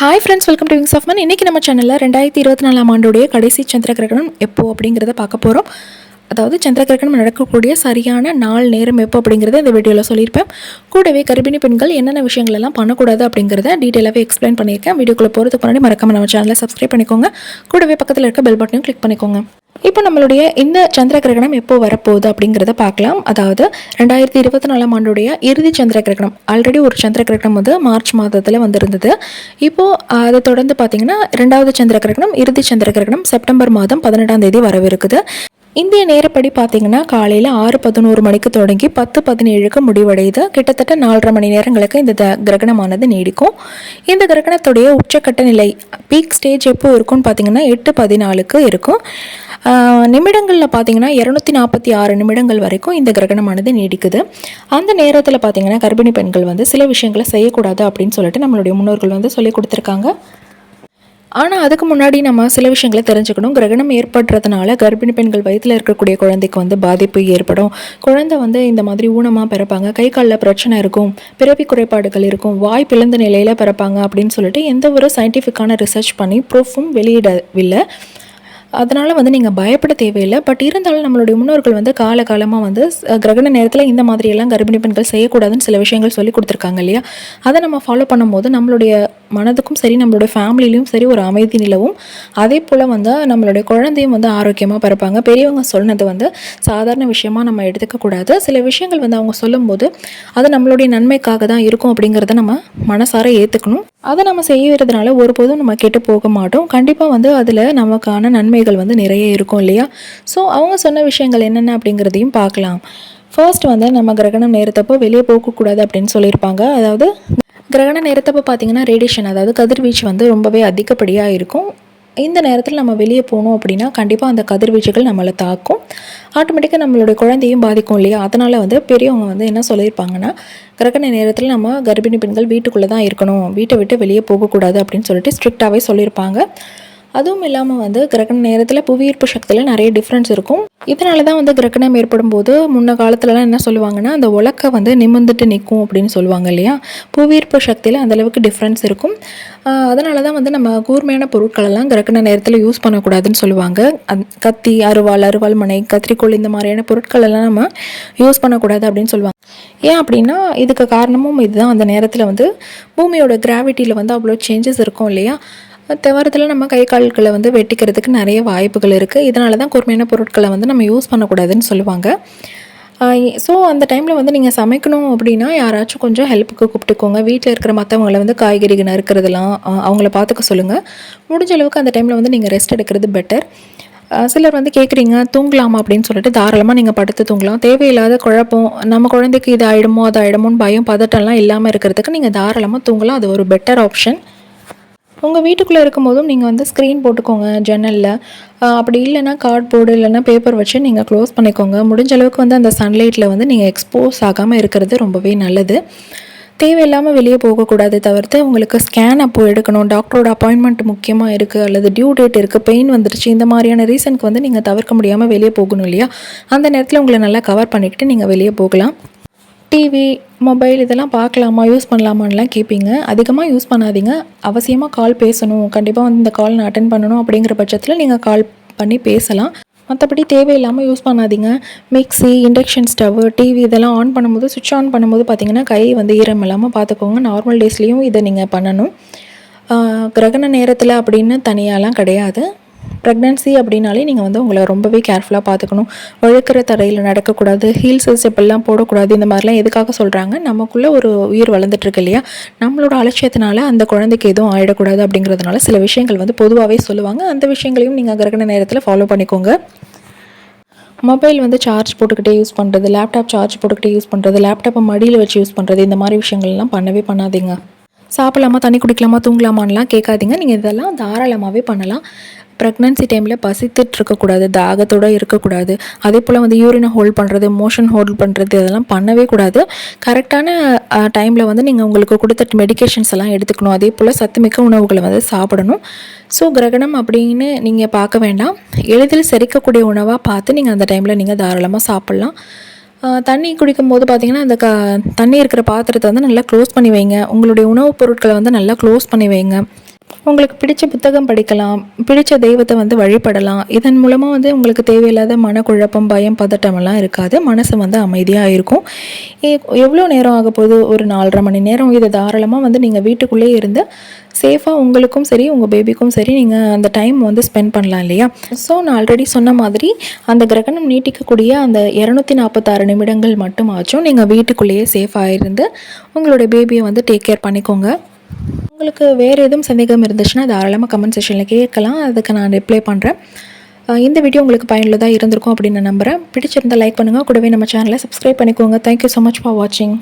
Hi friends welcome to wings of man இன்றைக்கி நம்ம சேனலில் ரெண்டாயிரத்தி இருபத்தி நாலாம் ஆண்டுடைய கடைசி சந்திர கிரகணம் எப்போ அப்படிங்கிறத பார்க்க போகிறோம் அதாவது சந்திர கிரகணம் நடக்கக்கூடிய சரியான நாள் நேரம் எப்போ அப்படிங்கிறத இந்த வீடியோவில் சொல்லியிருப்பேன். கூடவே கர்ப்பிணி பெண்கள் என்னென்ன விஷயங்கள் எல்லாம் பண்ணக்கூடாது அப்படிங்கிறத டீட்டெயிலாகவே எக்ஸ்பிளைன் பண்ணியிருக்கேன். வீடியோக்குள்ளே போகிறதுக்கு முன்னாடி மறக்காமல் நம்ம சேனலை சப்ஸ்கிரைப் பண்ணிக்கோங்க. கூடவே பக்கத்தில் இருக்க பெல் பட்டனையும் கிளிக் பண்ணிக்கோங்க. இப்போ நம்மளுடைய இந்த சந்திர கிரகணம் எப்போ வரப்போகுது அப்படிங்கிறத பார்க்கலாம். அதாவது ரெண்டாயிரத்தி இருபத்தி நாலாம் ஆண்டுடைய இறுதி சந்திர கிரகணம் ஆல்ரெடி ஒரு சந்திர கிரகணம் வந்து மார்ச் மாதத்தில் வந்திருந்தது. இப்போது அதை தொடர்ந்து பார்த்தீங்கன்னா ரெண்டாவது சந்திர கிரகணம் இறுதி சந்திர கிரகணம் செப்டம்பர் மாதம் பதினெட்டாம் தேதி வரவிருக்குது. இந்திய நேரப்படி பார்த்தீங்கன்னா காலையில் ஆறு பதினோரு மணிக்கு தொடங்கி பத்து பதினேழுக்கு முடிவடையுது. கிட்டத்தட்ட நாலரை மணி நேரங்களுக்கு இந்த த- கிரகணமானது நீடிக்கும். இந்த கிரகணத்துடைய உச்சக்கட்ட நிலை பீக் ஸ்டேஜ் எப்போ இருக்கும்னு பார்த்தீங்கன்னா எட்டு பதினாலுக்கு இருக்கும். நிமிடங்களில் பார்த்தீங்கன்னா இரநூத்தி நாற்பத்தி ஆறு நிமிடங்கள் வரைக்கும் இந்த கிரகணமானது நீடிக்குது. அந்த நேரத்தில் பார்த்தீங்கன்னா கர்ப்பிணி பெண்கள் வந்து சில விஷயங்களை செய்யக்கூடாது அப்படின்னு சொல்லிட்டு நம்மளுடைய முன்னோர்கள் வந்து சொல்லி கொடுத்துருக்காங்க. ஆனால் அதுக்கு முன்னாடி நம்ம சில விஷயங்களை தெரிஞ்சுக்கணும். கிரகணம் ஏற்படுறதுனால கர்ப்பிணி பெண்கள் வயிற்றில் இருக்கக்கூடிய குழந்தைக்கு வந்து பாதிப்பு ஏற்படும். குழந்தை வந்து இந்த மாதிரி ஊனமாக பிறப்பாங்க. கை காலில் பிரச்சனை இருக்கும். பிறவி குறைபாடுகள் இருக்கும். வாய் பிளந்த நிலையில் பிறப்பாங்க அப்படின்னு சொல்லிட்டு எந்த ஒரு சயின்டிஃபிக்கான ரிசர்ச் பண்ணி ப்ரூஃபும் வெளியிடவில்லை. அதனால் வந்து நீங்கள் பயப்பட தேவையில்லை. பட் இருந்தாலும் நம்மளுடைய முன்னோர்கள் வந்து காலகாலமாக வந்து கிரகண நேரத்தில் இந்த மாதிரியெல்லாம் கர்ப்பிணி பெண்கள் செய்யக்கூடாதுன்னு சில விஷயங்கள் சொல்லி கொடுத்துருக்காங்க இல்லையா? அதை நம்ம ஃபாலோ பண்ணும்போது நம்மளுடைய மனதுக்கும் சரி நம்மளோட ஃபேமிலிலையும் சரி ஒரு அமைதி நிலவும். அதே போல் வந்து நம்மளுடைய குழந்தையும் வந்து ஆரோக்கியமாக பிறப்பாங்க. பெரியவங்க சொன்னது வந்து சாதாரண விஷயமாக நம்ம எடுத்துக்கக்கூடாது சில விஷயங்கள் வந்து அவங்க சொல்லும்போது அது நம்மளுடைய நன்மைக்காக தான் இருக்கும் அப்படிங்கிறத நம்ம மனசார ஏற்றுக்கணும் அதை நம்ம செய்யறதுனால ஒருபோதும் நம்ம கெட்டு போக மாட்டோம். கண்டிப்பாக வந்து அதில் நமக்கான நன்மைகள் வந்து நிறைய இருக்கும் இல்லையா? ஸோ அவங்க சொன்ன விஷயங்கள் என்னென்ன அப்படிங்கிறதையும் பார்க்கலாம். ஃபர்ஸ்ட் வந்து நம்ம கிரகணம் நேரத்தப்போ வெளியே போகக்கூடாது அப்படின்னு சொல்லியிருப்பாங்க. அதாவது கிரகண நேரத்தப்போ பார்த்தீங்கன்னா ரேடியேஷன் அதாவது கதிர்வீச்சு வந்து ரொம்பவே அதிகப்படியாக இருக்கும் இந்த நேரத்தில் நம்ம வெளியே போனோம் அப்படின்னா கண்டிப்பாக அந்த கதிர்வீச்சுகள் நம்மளை தாக்கும். ஆட்டோமேட்டிக்காக நம்மளுடைய குழந்தையும் பாதிக்கும் இல்லையா? அதனால் வந்து பெரியவங்க வந்து என்ன சொல்லியிருப்பாங்கன்னா கிரகண நேரத்தில் நம்ம கர்ப்பிணி பெண்கள் வீட்டுக்குள்ளே தான் இருக்கணும். வீட்டை விட்டு வெளியே போகக்கூடாது அப்படின்னு சொல்லிட்டு ஸ்ட்ரிக்டாகவே சொல்லியிருப்பாங்க. அதுவும் இல்லாமல் வந்து கிரகண நேரத்தில் புவியீர்ப்பு சக்தியில் நிறைய டிஃப்ரென்ஸ் இருக்கும். இதனால தான் வந்து கிரகணம் ஏற்படும் போது முன்ன காலத்துலலாம் என்ன சொல்லுவாங்கன்னா அந்த உலக்கை வந்து நிமிர்ந்துட்டு நிற்கும் அப்படின்னு சொல்லுவாங்க இல்லையா? புவியீர்ப்பு சக்தியில் அந்தளவுக்கு டிஃப்ரென்ஸ் இருக்கும். அதனால தான் வந்து நம்ம கூர்மையான பொருட்களெல்லாம் கிரகண நேரத்தில் யூஸ் பண்ணக்கூடாதுன்னு சொல்லுவாங்க. அந் கத்தி அருவாள் அருவாள் மனை கத்திரிக்கோள் இந்த மாதிரியான பொருட்கள் எல்லாம் நம்ம யூஸ் பண்ணக்கூடாது அப்படின்னு சொல்லுவாங்க. ஏன் அப்படின்னா இதுக்கு காரணமும் இதுதான். அந்த நேரத்தில் வந்து பூமியோட கிராவிட்டியில் வந்து அவ்வளோ சேஞ்சஸ் இருக்கும் இல்லையா? துவரத்தில் நம்ம கை கால்களை வந்து வெட்டிக்கிறதுக்கு நிறைய வாய்ப்புகள் இருக்குது இதனால தான் கூர்மையான பொருட்களை வந்து நம்ம யூஸ் பண்ணக்கூடாதுன்னு சொல்லுவாங்க. ஸோ அந்த டைமில் வந்து நீங்கள் சமைக்கணும் அப்படின்னா யாராச்சும் கொஞ்சம் ஹெல்ப்புக்கு கூப்பிட்டுக்கோங்க. வீட்டில் இருக்கிற மற்றவங்கள வந்து காய்கறிகள் நறுக்கிறதுலாம் அவங்கள பார்த்துக்க சொல்லுங்கள் முடிஞ்ச அளவுக்கு அந்த டைமில் வந்து நீங்கள் ரெஸ்ட் எடுக்கிறது பெட்டர் சிலர் வந்து கேட்குறீங்க தூங்கலாமா அப்படின்னு சொல்லிட்டு தாராளமாக நீங்கள் படுத்து தூங்கலாம். தேவையில்லாத குழப்பம் நம்ம குழந்தைக்கு இது ஆகிடுமோ அது ஆகிடுமோன்னு பயம் பதட்டம்லாம் இல்லாமல் இருக்கிறதுக்கு நீங்கள் தாராளமாக தூங்கலாம். அது ஒரு பெட்டர் ஆப்ஷன் உங்கள் வீட்டுக்குள்ளே இருக்கும்போதும் நீங்கள் வந்து ஸ்க்ரீன் போட்டுக்கோங்க ஜன்னலில் அப்படி இல்லைன்னா கார்ட்போர்டு இல்லைன்னா பேப்பர் வச்சு நீங்கள் க்ளோஸ் பண்ணிக்கோங்க. முடிஞ்ச அளவுக்கு வந்து அந்த சன்லைட்டில் வந்து நீங்கள் எக்ஸ்போஸ் ஆகாமல் இருக்கிறது ரொம்பவே நல்லது. தேவையில்லாமல் வெளியே போகக்கூடாது தவிர்த்து உங்களுக்கு ஸ்கேன் அப்போ எடுக்கணும். டாக்டரோட அப்பாயின்மெண்ட் முக்கியமாக இருக்குது அல்லது டியூ டேட் இருக்குது பெயின் வந்துருச்சு இந்த மாதிரியான ரீசனுக்கு வந்து நீங்கள் தவிர்க்க முடியாமல் வெளியே போகணும் இல்லையா? அந்த நேரத்தில் உங்களை நல்லா கவர் பண்ணிக்கிட்டு நீங்கள் வெளியே போகலாம். டிவி மொபைல் இதெல்லாம் பார்க்கலாமா யூஸ் பண்ணலாமான்லாம் கேட்பீங்க அதிகமாக யூஸ் பண்ணாதீங்க. அவசியமாக கால் பேசணும். கண்டிப்பாக வந்து இந்த கால் நான் அட்டன் பண்ணணும் அப்படிங்கிற பட்சத்தில் நீங்கள் கால் பண்ணி பேசலாம். மற்றபடி தேவையில்லாமல் யூஸ் பண்ணாதீங்க. மிக்ஸி இண்டக்ஷன் ஸ்டவ் டிவி இதெல்லாம் ஆன் பண்ணும்போது சுவிட்ச் ஆன் பண்ணும்போது பார்த்தீங்கன்னா கை வந்து ஈரம் இல்லாமல் பார்த்துக்கோங்க நார்மல் டேஸ்லேயும் இதை நீங்கள் பண்ணணும். கிரகண நேரத்தில் அப்படின்னு தனியாலாம் கிடையாது. ப்ரெக்னன்சி அப்படின்னாலே நீங்கள் வந்து உங்களை ரொம்பவே கேர்ஃபுல்லாக பார்த்துக்கணும். வழுக்கிற தரையில் நடக்கக்கூடாது ஹீல்ஸ் ஸ்டெப்பெல்லாம் போடக்கூடாது இந்த மாதிரிலாம் எதுக்காக சொல்கிறாங்க நமக்குள்ளே ஒரு உயிர் வளர்ந்துட்டுருக்கு இல்லையா? நம்மளோட அலட்சியத்தினால அந்த குழந்தைக்கு எதுவும் ஆயிடக்கூடாது அப்படிங்கிறதுனால சில விஷயங்கள் வந்து பொதுவாகவே சொல்லுவாங்க. அந்த விஷயங்களையும் நீங்கள் கிரகண நேரத்தில் ஃபாலோ பண்ணிக்கோங்க. மொபைல் வந்து சார்ஜ் போட்டுக்கிட்டே யூஸ் பண்ணுறது லேப்டாப் சார்ஜ் போட்டுக்கிட்டே யூஸ் பண்ணுறது லேப்டாப்பை மடியில் வச்சு யூஸ் பண்ணுறது இந்த மாதிரி விஷயங்கள்லாம் பண்ணவே பண்ணாதீங்க. சாப்பிடலாமா தண்ணி குடிக்கலாமா தூங்கலாமான்லாம் கேட்காதீங்க. நீங்கள் இதெல்லாம் தாராளமாகவே பண்ணலாம். ப்ரெக்னன்சி டைமில் பசித்துட்டு இருக்கக்கூடாது தாகத்தோடு இருக்கக்கூடாது. அதே போல் வந்து யூரினை ஹோல்ட் பண்ணுறது மோஷன் ஹோல்ட் பண்ணுறது இதெல்லாம் பண்ணவே கூடாது. கரெக்டான டைமில் வந்து நீங்கள் உங்களுக்கு கொடுத்த மெடிகேஷன்ஸ் எல்லாம் எடுத்துக்கணும். அதே போல் சத்துமிக்க உணவுகளை வந்து சாப்பிடணும். ஸோ கிரகணம் அப்படின்னு நீங்கள் பார்க்க வேண்டாம். எளிதில் செரிக்கக்கூடிய உணவாக பார்த்து நீங்கள் அந்த டைமில் நீங்கள் தாராளமாக சாப்பிட்லாம். தண்ணி தண்ணி குடிக்கும்போது பார்த்தீங்கன்னா அந்த க தண்ணி இருக்கிற பாத்திரத்தை வந்து நல்லா க்ளோஸ் பண்ணி வைங்க. உங்களுடைய உணவுப் பொருட்களை வந்து நல்லா க்ளோஸ் பண்ணி வைங்க. உங்களுக்கு பிடிச்ச புத்தகம் படிக்கலாம் பிடிச்ச தெய்வத்தை வந்து வழிபடலாம். இதன் மூலமாக வந்து உங்களுக்கு தேவையில்லாத மனக்குழப்பம் பயம் பதட்டமெல்லாம் இருக்காது. மனசு வந்து அமைதியாக இருக்கும். எவ்வளோ நேரம் ஆக போகுது? ஒரு நாலரை மணி நேரம். இதை தாராளமாக வந்து நீங்கள் வீட்டுக்குள்ளேயே இருந்து சேஃபாக உங்களுக்கும் சரி உங்கள் பேபிக்கும் சரி நீங்கள் அந்த டைம் வந்து ஸ்பெண்ட் பண்ணலாம் இல்லையா? ஸோ நான் ஆல்ரெடி சொன்ன மாதிரி அந்த கிரகணம் நீட்டிக்கக்கூடிய அந்த இரநூத்தி நாற்பத்தாறு நிமிடங்கள் மட்டுமாச்சும் நீங்கள் வீட்டுக்குள்ளேயே சேஃபாக இருந்து உங்களுடைய பேபியை வந்து டேக் கேர் பண்ணிக்கோங்க. உங்களுக்கு வேறு எதுவும் சந்தேகம் இருந்துச்சுன்னா தாராளமாக கமெண்ட் செஷனில் கேட்கலாம். அதுக்கு நான் ரிப்ளை பண்ணுறேன் இந்த வீடியோ உங்களுக்கு பயனுள்ளதாக இருந்திருக்கும் அப்படின்னு நான் நம்புகிறேன் பிடிச்சிருந்தால் லைக் பண்ணுங்கள் கூடவே நம்ம சேனலை சப்ஸ்கிரைப் பண்ணிக்கோங்க. தேங்க்யூ ஸோ மச் ஃபார் வாட்சிங்